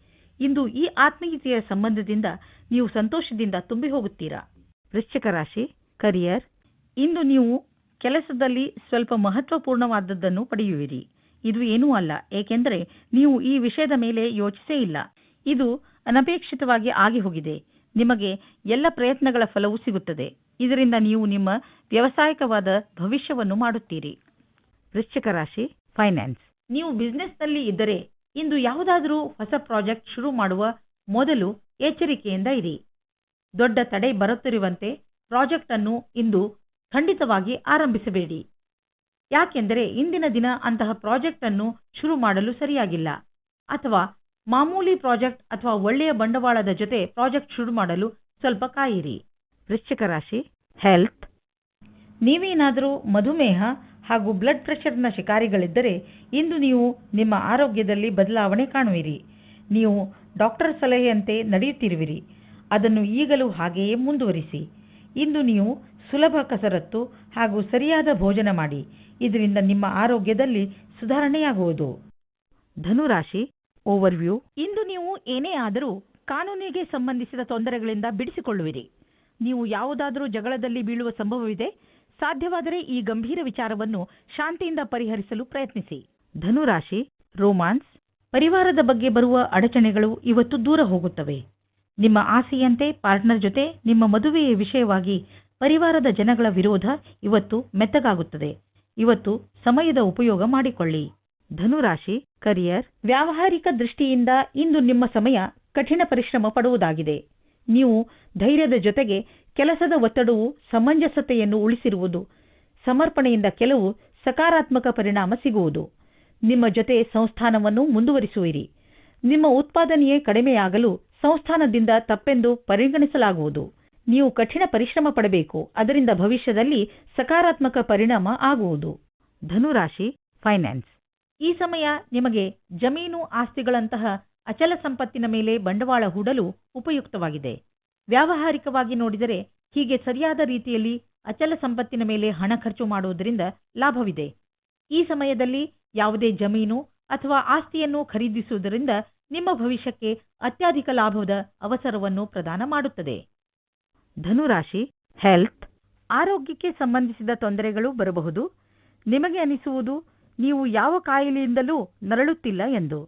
ಇಂದು ಈ ಆತ್ಮೀಯತೆಯ ಸಂಬಂಧದಿಂದ ನೀವು ಸಂತೋಷದಿಂದ ತುಂಬಿ ಹೋಗುತ್ತೀರಾ? ವೃಶ್ಚಿಕ ರಾಶಿ ಕರಿಯರ್ ಇಂದು ನೀವು ಕೆಲಸದಲ್ಲಿ ಸ್ವಲ್ಪ ಮಹತ್ವಪೂರ್ಣವಾದದ್ದನ್ನು ಪಡೆಯುವಿರಿ. ಇದು ಏನೂ ಅಲ್ಲ, ಏಕೆಂದರೆ ನೀವು ಈ ವಿಷಯದ ಮೇಲೆ ಯೋಚಿಸೇ ಇಲ್ಲ. ಇದು ಅನಪೇಕ್ಷಿತವಾಗಿ ಆಗಿ ಹೋಗಿದೆ. ನಿಮಗೆ ಎಲ್ಲ ಪ್ರಯತ್ನಗಳ ಫಲವೂ ಸಿಗುತ್ತದೆ. ಇದರಿಂದ ನೀವು ನಿಮ್ಮ ವ್ಯವಸಾಯಕವಾದ ಭವಿಷ್ಯವನ್ನು ಮಾಡುತ್ತೀರಿ. ವೃಶ್ಚಿಕ ರಾಶಿ ಫೈನಾನ್ಸ್ ನೀವು ಬಿಸ್ನೆಸ್ನಲ್ಲಿ ಇದ್ದರೆ ಇಂದು ಯಾವುದಾದರೂ ಹೊಸ ಪ್ರಾಜೆಕ್ಟ್ ಶುರು ಮಾಡುವ ಮೊದಲು ಎಚ್ಚರಿಕೆಯಿಂದ ಇರಿ. ದೊಡ್ಡ ತಡೆ ಬರುತ್ತಿರುವಂತೆ ಪ್ರಾಜೆಕ್ಟ್ ಅನ್ನು ಇಂದು ಖಂಡಿತವಾಗಿ ಆರಂಭಿಸಬೇಡಿ. ಯಾಕೆಂದರೆ ಇಂದಿನ ದಿನ ಅಂತಹ ಪ್ರಾಜೆಕ್ಟ್ ಅನ್ನು ಶುರು ಮಾಡಲು ಸರಿಯಾಗಿಲ್ಲ. ಅಥವಾ ಮಾಮೂಲಿ ಪ್ರಾಜೆಕ್ಟ್ ಅಥವಾ ಒಳ್ಳೆಯ ಬಂಡವಾಳದ ಜೊತೆ ಪ್ರಾಜೆಕ್ಟ್ ಶುರು ಮಾಡಲು ಸ್ವಲ್ಪ ಕಾಯಿರಿ. ವೃಶ್ಚಿಕ ರಾಶಿ ಹೆಲ್ತ್ ನೀವೇನಾದರೂ ಮಧುಮೇಹ ಹಾಗೂ ಬ್ಲಡ್ ಪ್ರೆಷರ್ನ ಶಿಕಾರಿಗಳಿದ್ದರೆ ಇಂದು ನೀವು ನಿಮ್ಮ ಆರೋಗ್ಯದಲ್ಲಿ ಬದಲಾವಣೆ ಕಾಣುವಿರಿ. ನೀವು ಡಾಕ್ಟರ್ ಸಲಹೆಯಂತೆ ನಡೆಯುತ್ತಿರುವಿರಿ. ಅದನ್ನು ಈಗಲೂ ಹಾಗೆಯೇ ಮುಂದುವರಿಸಿ. ಇಂದು ನೀವು ಸುಲಭ ಕಸರತ್ತು ಹಾಗೂ ಸರಿಯಾದ ಭೋಜನ ಮಾಡಿ. ಇದರಿಂದ ನಿಮ್ಮ ಆರೋಗ್ಯದಲ್ಲಿ ಸುಧಾರಣೆಯಾಗುವುದು. ಧನುರಾಶಿ ಓವರ್ವ್ಯೂ ಇಂದು ನೀವು ಏನೇ ಆದರೂ ಕಾನೂನಿಗೆ ಸಂಬಂಧಿಸಿದ ತೊಂದರೆಗಳಿಂದ ಬಿಡಿಸಿಕೊಳ್ಳುವಿರಿ. ನೀವು ಯಾವುದಾದರೂ ಜಗಳದಲ್ಲಿ ಬೀಳುವ ಸಂಭವವಿದೆ? ಸಾಧ್ಯವಾದರೆ ಈ ಗಂಭೀರ ವಿಚಾರವನ್ನು ಶಾಂತಿಯಿಂದ ಪರಿಹರಿಸಲು ಪ್ರಯತ್ನಿಸಿ. ಧನುರಾಶಿ, ರೋಮಾನ್ಸ್, ಪರಿವಾರದ ಬಗ್ಗೆ ಬರುವ ಅಡಚಣೆಗಳು ಇವತ್ತು ದೂರ ಹೋಗುತ್ತವೆ. ನಿಮ್ಮ ಆಸೆಯಂತೆ ಪಾರ್ಟ್ನರ್ ಜೊತೆ ನಿಮ್ಮ ಮದುವೆಯ ವಿಷಯವಾಗಿ ಪರಿವಾರದ ಜನಗಳ ವಿರೋಧ ಇವತ್ತು ಮೆತ್ತಗಾಗುತ್ತದೆ. ಇವತ್ತು ಸಮಯದ ಉಪಯೋಗ ಮಾಡಿಕೊಳ್ಳಿ. ಧನುರಾಶಿ, ಕರಿಯರ್, ವ್ಯಾವಹಾರಿಕ ದೃಷ್ಟಿಯಿಂದ ಇಂದು ನಿಮ್ಮ ಸಮಯ ಕಠಿಣ ಪರಿಶ್ರಮ ಪಡುವುದಾಗಿದೆ. ನೀವು ಧೈರ್ಯದ ಜೊತೆಗೆ ಕೆಲಸದ ಒತ್ತಡವು ಸಮಂಜಸತೆಯನ್ನು ಉಳಿಸಿರುವುದು. ಸಮರ್ಪಣೆಯಿಂದ ಕೆಲವು ಸಕಾರಾತ್ಮಕ ಪರಿಣಾಮ ಸಿಗುವುದು. ನಿಮ್ಮ ಜೊತೆ ಸಂಸ್ಥಾನವನ್ನು ಮುಂದುವರಿಸುವಿರಿ. ನಿಮ್ಮ ಉತ್ಪಾದನೆಯೇ ಕಡಿಮೆಯಾಗಲು ಸಂಸ್ಥಾನದಿಂದ ತಪ್ಪೆಂದು ಪರಿಗಣಿಸಲಾಗುವುದು. ನೀವು ಕಠಿಣ ಪರಿಶ್ರಮ ಪಡಬೇಕು. ಅದರಿಂದ ಭವಿಷ್ಯದಲ್ಲಿ ಸಕಾರಾತ್ಮಕ ಪರಿಣಾಮ ಆಗುವುದು. ಧನುರಾಶಿ, ಫೈನಾನ್ಸ್. ಈ ಸಮಯ ನಿಮಗೆ ಜಮೀನು ಆಸ್ತಿಗಳಂತಹ ಅಚಲ ಸಂಪತ್ತಿನ ಮೇಲೆ ಬಂಡವಾಳ ಹೂಡಲು ಉಪಯುಕ್ತವಾಗಿದೆ. ವ್ಯಾವಹಾರಿಕವಾಗಿ ನೋಡಿದರೆ ಹೀಗೆ ಸರಿಯಾದ ರೀತಿಯಲ್ಲಿ ಅಚಲ ಸಂಪತ್ತಿನ ಮೇಲೆ ಹಣ ಖರ್ಚು ಮಾಡುವುದರಿಂದ ಲಾಭವಿದೆ. ಈ ಸಮಯದಲ್ಲಿ ಯಾವುದೇ ಜಮೀನು ಅಥವಾ ಆಸ್ತಿಯನ್ನು ಖರೀದಿಸುವುದರಿಂದ ನಿಮ್ಮ ಭವಿಷ್ಯಕ್ಕೆ ಅತ್ಯಧಿಕ ಲಾಭದ ಅವಸರವನ್ನು ಪ್ರದಾನ ಮಾಡುತ್ತದೆ. ಧನುರಾಶಿ, ಹೆಲ್ತ್, ಆರೋಗ್ಯಕ್ಕೆ ಸಂಬಂಧಿಸಿದ ತೊಂದರೆಗಳು ಬರಬಹುದು. ನಿಮಗೆ ಅನಿಸುವುದು, ನೀವು ಯಾವ ಕಾಯಿಲೆಯಿಂದಲೂ ನರಳುತ್ತಿಲ್ಲ ಎಂದು.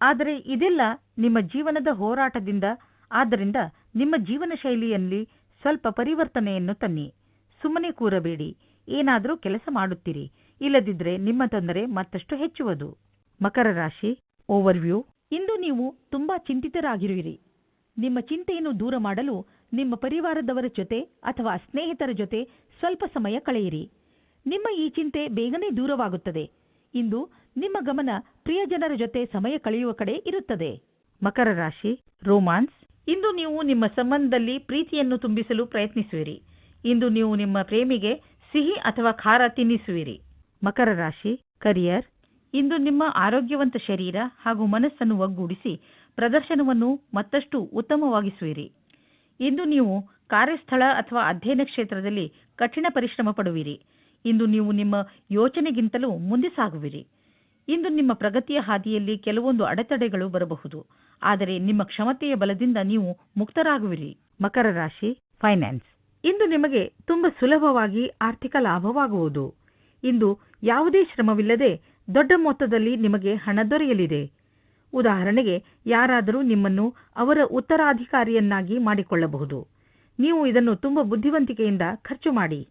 ಆದರೆ ಇದೆಲ್ಲ ನಿಮ್ಮ ಜೀವನದ ಹೋರಾಟದಿಂದ, ಆದ್ದರಿಂದ ನಿಮ್ಮ ಜೀವನ ಶೈಲಿಯಲ್ಲಿ ಸ್ವಲ್ಪ ಪರಿವರ್ತನೆಯನ್ನು ತನ್ನಿ. ಸುಮ್ಮನೆ ಕೂರಬೇಡಿ. ಏನಾದರೂ ಕೆಲಸ ಮಾಡುತ್ತೀರಿ. ಇಲ್ಲದಿದ್ದರೆ ನಿಮ್ಮ ತೊಂದರೆ ಮತ್ತಷ್ಟು ಹೆಚ್ಚುವುದು. ಮಕರ ರಾಶಿ ಓವರ್ವ್ಯೂ ಇಂದು ನೀವು ತುಂಬಾ ಚಿಂತಿತರಾಗಿರುವಿರಿ. ನಿಮ್ಮ ಚಿಂತೆಯನ್ನು ದೂರ ಮಾಡಲು ನಿಮ್ಮ ಪರಿವಾರದವರ ಜೊತೆ ಅಥವಾ ಸ್ನೇಹಿತರ ಜೊತೆ ಸ್ವಲ್ಪ ಸಮಯ ಕಳೆಯಿರಿ. ನಿಮ್ಮ ಈ ಚಿಂತೆ ಬೇಗನೆ ದೂರವಾಗುತ್ತದೆ. ಇಂದು ನಿಮ್ಮ ಗಮನ ಪ್ರಿಯಜನರ ಜೊತೆ ಸಮಯ ಕಳೆಯುವ ಕಡೆ ಇರುತ್ತದೆ. ಮಕರ ರಾಶಿ ರೋಮಾನ್ಸ್ ಇಂದು ನೀವು ನಿಮ್ಮ ಸಂಬಂಧದಲ್ಲಿ ಪ್ರೀತಿಯನ್ನು ತುಂಬಿಸಲು ಪ್ರಯತ್ನಿಸುವಿರಿ. ಇಂದು ನೀವು ನಿಮ್ಮ ಪ್ರೇಮಿಗೆ ಸಿಹಿ ಅಥವಾ ಖಾರ ತಿನ್ನಿಸುವಿರಿ. ಮಕರ ರಾಶಿ ಕರಿಯರ್ ಇಂದು ನಿಮ್ಮ ಆರೋಗ್ಯವಂತ ಶರೀರ ಹಾಗೂ ಮನಸ್ಸನ್ನು ಒಗ್ಗೂಡಿಸಿ ಪ್ರದರ್ಶನವನ್ನು ಮತ್ತಷ್ಟು ಉತ್ತಮವಾಗಿಸುವಿರಿ. ಇಂದು ನೀವು ಕಾರ್ಯಸ್ಥಳ ಅಥವಾ ಅಧ್ಯಯನ ಕ್ಷೇತ್ರದಲ್ಲಿ ಕಠಿಣ ಪರಿಶ್ರಮ ಪಡುವಿರಿ. ಇಂದು ನೀವು ನಿಮ್ಮ ಯೋಚನೆಗಿಂತಲೂ ಮುಂದೆ ಸಾಗುವಿರಿ. ಇಂದು ನಿಮ್ಮ ಪ್ರಗತಿಯ ಹಾದಿಯಲ್ಲಿ ಕೆಲವೊಂದು ಅಡೆತಡೆಗಳು ಬರಬಹುದು. ಆದರೆ ನಿಮ್ಮ ಕ್ಷಮತೆಯ ಬಲದಿಂದ ನೀವು ಮುಕ್ತರಾಗುವಿರಿ. ಮಕರ ರಾಶಿ ಫೈನಾನ್ಸ್ ಇಂದು ನಿಮಗೆ ತುಂಬಾ ಸುಲಭವಾಗಿ ಆರ್ಥಿಕ ಲಾಭವಾಗುವುದು. ಇಂದು ಯಾವುದೇ ಶ್ರಮವಿಲ್ಲದೆ ದೊಡ್ಡ ಮೊತ್ತದಲ್ಲಿ ನಿಮಗೆ ಹಣ ದೊರೆಯಲಿದೆ. ಉದಾಹರಣೆಗೆ, ಯಾರಾದರೂ ನಿಮ್ಮನ್ನು ಅವರ ಉತ್ತರಾಧಿಕಾರಿಯನ್ನಾಗಿ ಮಾಡಿಕೊಳ್ಳಬಹುದು. ನೀವು ಇದನ್ನು ತುಂಬಾ ಬುದ್ಧಿವಂತಿಕೆಯಿಂದ ಖರ್ಚು ಮಾಡಿ.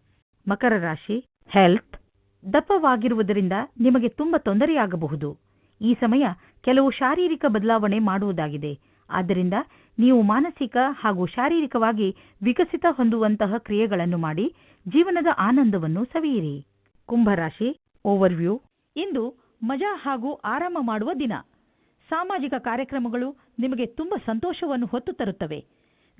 ಮಕರ ರಾಶಿ ಹೆಲ್ತ್ ದಪ್ಪವಾಗಿರುವುದರಿಂದ ನಿಮಗೆ ತುಂಬ ತೊಂದರೆಯಾಗಬಹುದು. ಈ ಸಮಯ ಕೆಲವು ಶಾರೀರಿಕ ಬದಲಾವಣೆ ಮಾಡುವುದಾಗಿದೆ. ಆದ್ದರಿಂದ ನೀವು ಮಾನಸಿಕ ಹಾಗೂ ಶಾರೀರಿಕವಾಗಿ ವಿಕಸಿತ ಹೊಂದುವಂತಹ ಕ್ರಿಯೆಗಳನ್ನು ಮಾಡಿ ಜೀವನದ ಆನಂದವನ್ನು ಸವಿಯಿರಿ. ಕುಂಭರಾಶಿ ಓವರ್ವ್ಯೂ ಇಂದು ಮಜಾ ಹಾಗೂ ಆರಾಮ ಮಾಡುವ ದಿನ. ಸಾಮಾಜಿಕ ಕಾರ್ಯಕ್ರಮಗಳು ನಿಮಗೆ ತುಂಬ ಸಂತೋಷವನ್ನು ಹೊತ್ತು ತರುತ್ತವೆ.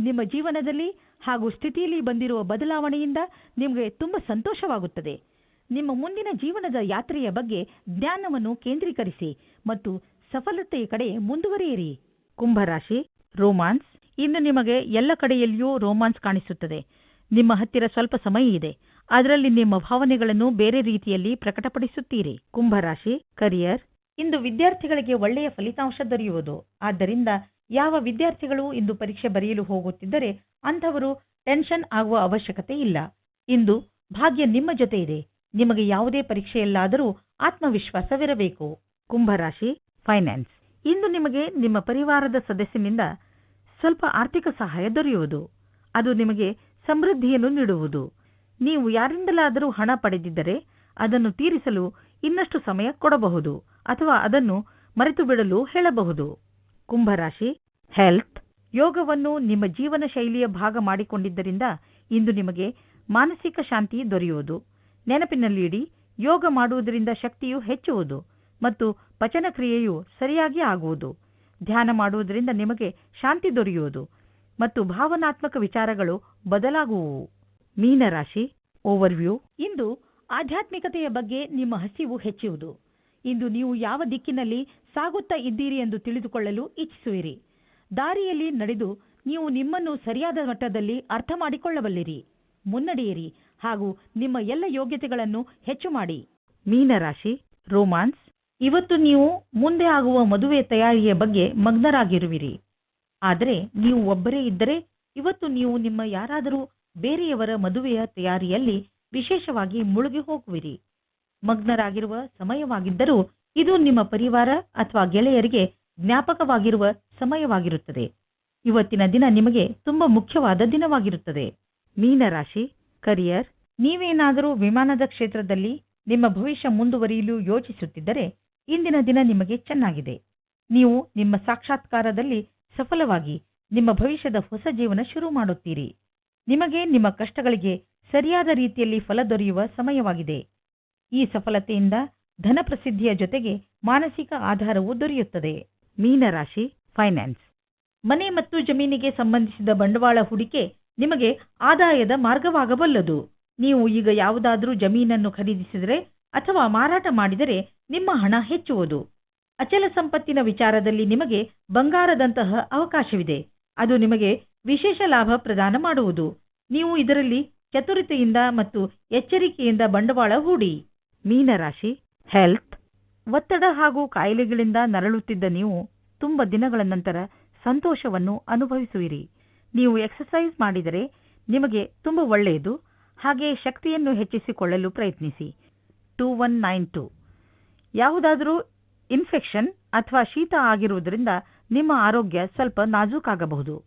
ನಿಮ್ಮ ಜೀವನದಲ್ಲಿ ಹಾಗೂ ಸ್ಥಿತಿಯಲ್ಲಿ ಬಂದಿರುವ ಬದಲಾವಣೆಯಿಂದ ನಿಮಗೆ ತುಂಬ ಸಂತೋಷವಾಗುತ್ತದೆ. ನಿಮ್ಮ ಮುಂದಿನ ಜೀವನದ ಯಾತ್ರೆಯ ಬಗ್ಗೆ ಜ್ಞಾನವನ್ನು ಕೇಂದ್ರೀಕರಿಸಿ ಮತ್ತು ಸಫಲತೆಯ ಕಡೆ ಮುಂದುವರಿಯಿರಿ. ಕುಂಭರಾಶಿ, ರೋಮಾನ್ಸ್. ಇನ್ನು ನಿಮಗೆ ಎಲ್ಲ ಕಡೆಯಲ್ಲಿಯೂ ರೋಮಾನ್ಸ್ ಕಾಣಿಸುತ್ತದೆ. ನಿಮ್ಮ ಹತ್ತಿರ ಸ್ವಲ್ಪ ಸಮಯ ಇದೆ. ಅದರಲ್ಲಿ ನಿಮ್ಮ ಭಾವನೆಗಳನ್ನು ಬೇರೆ ರೀತಿಯಲ್ಲಿ ಪ್ರಕಟಪಡಿಸುತ್ತೀರಿ. ಕುಂಭರಾಶಿ, ಕರಿಯರ್. ಇಂದು ವಿದ್ಯಾರ್ಥಿಗಳಿಗೆ ಒಳ್ಳೆಯ ಫಲಿತಾಂಶ ದೊರೆಯುವುದು. ಆದ್ದರಿಂದ ಯಾವ ವಿದ್ಯಾರ್ಥಿಗಳು ಇಂದು ಪರೀಕ್ಷೆ ಬರೆಯಲು ಹೋಗುತ್ತಿದ್ದರೆ ಅಂಥವರು ಟೆನ್ಷನ್ ಆಗುವ ಅವಶ್ಯಕತೆ ಇಲ್ಲ. ಇಂದು ಭಾಗ್ಯ ನಿಮ್ಮ ಜೊತೆ ಇದೆ. ನಿಮಗೆ ಯಾವುದೇ ಪರೀಕ್ಷೆಯಲ್ಲಾದರೂ ಆತ್ಮವಿಶ್ವಾಸವಿರಬೇಕು. ಕುಂಭರಾಶಿ ಫೈನಾನ್ಸ್ ಇಂದು ನಿಮಗೆ ನಿಮ್ಮ ಪರಿವಾರದ ಸದಸ್ಯನಿಂದ ಸ್ವಲ್ಪ ಆರ್ಥಿಕ ಸಹಾಯ ದೊರೆಯುವುದು. ಅದು ನಿಮಗೆ ಸಮೃದ್ಧಿಯನ್ನು ನೀಡುವುದು. ನೀವು ಯಾರಿಂದಲಾದರೂ ಹಣ ಪಡೆದಿದ್ದರೆ ಅದನ್ನು ತೀರಿಸಲು ಇನ್ನಷ್ಟು ಸಮಯ ಕೊಡಬಹುದು ಅಥವಾ ಅದನ್ನು ಮರೆತು ಬಿಡಲು ಹೇಳಬಹುದು. ಕುಂಭರಾಶಿ ಹೆಲ್ತ್ ಯೋಗವನ್ನು ನಿಮ್ಮ ಜೀವನ ಶೈಲಿಯ ಭಾಗ ಮಾಡಿಕೊಂಡಿದ್ದರಿಂದ ಇಂದು ನಿಮಗೆ ಮಾನಸಿಕ ಶಾಂತಿ ದೊರೆಯುವುದು. ನೆನಪಿನಲ್ಲಿಡಿ, ಯೋಗ ಮಾಡುವುದರಿಂದ ಶಕ್ತಿಯು ಹೆಚ್ಚುವುದು ಮತ್ತು ಪಚನ ಕ್ರಿಯೆಯು ಸರಿಯಾಗಿ ಆಗುವುದು. ಧ್ಯಾನ ಮಾಡುವುದರಿಂದ ನಿಮಗೆ ಶಾಂತಿ ದೊರೆಯುವುದು ಮತ್ತು ಭಾವನಾತ್ಮಕ ವಿಚಾರಗಳು ಬದಲಾಗುವು ಮೀನರಾಶಿ ಓವರ್ವ್ಯೂ ಇಂದು ಆಧ್ಯಾತ್ಮಿಕತೆಯ ಬಗ್ಗೆ ನಿಮ್ಮ ಹಸಿವು ಹೆಚ್ಚುವುದು. ಇಂದು ನೀವು ಯಾವ ದಿಕ್ಕಿನಲ್ಲಿ ಸಾಗುತ್ತಾ ಇದ್ದೀರಿ ಎಂದು ತಿಳಿದುಕೊಳ್ಳಲು ಇಚ್ಛಿಸುವಿರಿ. ದಾರಿಯಲ್ಲಿ ನಡೆದು ನೀವು ನಿಮ್ಮನ್ನು ಸರಿಯಾದ ಮಟ್ಟದಲ್ಲಿ ಅರ್ಥ ಮಾಡಿಕೊಳ್ಳಬಲ್ಲಿರಿ. ಮುನ್ನಡೆಯಿರಿ. ಹಾಗೂ ನಿಮ್ಮ ಎಲ್ಲ ಯೋಗ್ಯತೆಗಳನ್ನು ಹೆಚ್ಚು ಮಾಡಿ. ಮೀನರಾಶಿ, ರೋಮಾನ್ಸ್, ಇವತ್ತು ನೀವು ಮುಂದೆ ಆಗುವ ಮದುವೆ ತಯಾರಿಯ ಬಗ್ಗೆ ಮಗ್ನರಾಗಿರುವಿರಿ. ಆದರೆ ನೀವು ಒಬ್ಬರೇ ಇದ್ದರೆ ಇವತ್ತು ನೀವು ನಿಮ್ಮ ಯಾರಾದರೂ ಬೇರೆಯವರ ಮದುವೆಯ ತಯಾರಿಯಲ್ಲಿ ವಿಶೇಷವಾಗಿ ಮುಳುಗಿ ಹೋಗುವಿರಿ. ಮಗ್ನರಾಗಿರುವ ಸಮಯವಾಗಿದ್ದರೂ ಇದು ನಿಮ್ಮ ಪರಿವಾರ ಅಥವಾ ಗೆಳೆಯರಿಗೆ ಜ್ಞಾಪಕವಾಗಿರುವ ಸಮಯವಾಗಿರುತ್ತದೆ. ಇವತ್ತಿನ ದಿನ ನಿಮಗೆ ತುಂಬಾ ಮುಖ್ಯವಾದ ದಿನವಾಗಿರುತ್ತದೆ. ಮೀನರಾಶಿ ಕರಿಯರ್, ನೀವೇನಾದರೂ ವಿಮಾನದ ಕ್ಷೇತ್ರದಲ್ಲಿ ನಿಮ್ಮ ಭವಿಷ್ಯ ಮುಂದುವರಿಯಲು ಯೋಚಿಸುತ್ತಿದ್ದರೆ ಇಂದಿನ ದಿನ ನಿಮಗೆ ಚೆನ್ನಾಗಿದೆ. ನೀವು ನಿಮ್ಮ ಸಾಕ್ಷಾತ್ಕಾರದಲ್ಲಿ ಸಫಲವಾಗಿ ನಿಮ್ಮ ಭವಿಷ್ಯದ ಹೊಸ ಜೀವನ ಶುರು ಮಾಡುತ್ತೀರಿ. ನಿಮಗೆ ನಿಮ್ಮ ಕಷ್ಟಗಳಿಗೆ ಸರಿಯಾದ ರೀತಿಯಲ್ಲಿ ಫಲ ದೊರೆಯುವ ಸಮಯವಾಗಿದೆ. ಈ ಸಫಲತೆಯಿಂದ ಧನಪ್ರಸಿದ್ಧಿಯ ಜೊತೆಗೆ ಮಾನಸಿಕ ಆಧಾರವು ದೊರೆಯುತ್ತದೆ. ಮೀನರಾಶಿ ಫೈನಾನ್ಸ್. ಮನೆ ಮತ್ತು ಜಮೀನಿಗೆ ಸಂಬಂಧಿಸಿದ ಬಂಡವಾಳ ಹೂಡಿಕೆ ನಿಮಗೆ ಆದಾಯದ ಮಾರ್ಗವಾಗಬಲ್ಲದು. ನೀವು ಈಗ ಯಾವುದಾದರೂ ಜಮೀನನ್ನು ಖರೀದಿಸಿದರೆ ಅಥವಾ ಮಾರಾಟ ಮಾಡಿದರೆ ನಿಮ್ಮ ಹಣ ಹೆಚ್ಚುವುದು. ಅಚಲ ಸಂಪತ್ತಿನ ವಿಚಾರದಲ್ಲಿ ನಿಮಗೆ ಬಂಗಾರದಂತಹ ಅವಕಾಶವಿದೆ. ಅದು ನಿಮಗೆ ವಿಶೇಷ ಲಾಭ ಪ್ರದಾನ ಮಾಡುವುದು. ನೀವು ಇದರಲ್ಲಿ ಚತುರತೆಯಿಂದ ಮತ್ತು ಎಚ್ಚರಿಕೆಯಿಂದ ಬಂಡವಾಳ ಹೂಡಿ. ಮೀನರಾಶಿ ಹೆಲ್ತ್ ಒತ್ತಡ ಹಾಗೂ ಕಾಯಿಲೆಗಳಿಂದ ನರಳುತ್ತಿದ್ದ ನೀವು ತುಂಬ ದಿನಗಳ ನಂತರ ಸಂತೋಷವನ್ನು ಅನುಭವಿಸುವಿರಿ. ನೀವು ಎಕ್ಸರ್ಸೈಸ್ ಮಾಡಿದರೆ ನಿಮಗೆ ತುಂಬ ಒಳ್ಳೆಯದು. ಹಾಗೆ ಶಕ್ತಿಯನ್ನು ಹೆಚ್ಚಿಸಿಕೊಳ್ಳಲು ಪ್ರಯತ್ನಿಸಿ. ಟೂ ಒನ್ ನೈನ್ ಟೂ ಯಾವುದಾದರೂ ಇನ್ಫೆಕ್ಷನ್ ಅಥವಾ ಶೀತ ಆಗಿರುವುದರಿಂದ ನಿಮ್ಮ ಆರೋಗ್ಯ ಸ್ವಲ್ಪ ನಾಜೂಕಾಗಬಹುದು.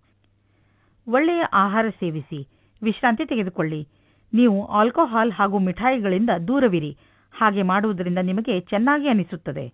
ಒಳ್ಳೆಯ ಆಹಾರ ಸೇವಿಸಿ. ವಿಶ್ರಾಂತಿ ತೆಗೆದುಕೊಳ್ಳಿ. ನೀವು ಆಲ್ಕೋಹಾಲ್ ಹಾಗೂ ಮಿಠಾಯಿಗಳಿಂದ ದೂರವಿರಿ. ಹಾಗೆ ಮಾಡುವುದರಿಂದ ನಿಮಗೆ ಚೆನ್ನಾಗಿ ಅನಿಸುತ್ತದೆ.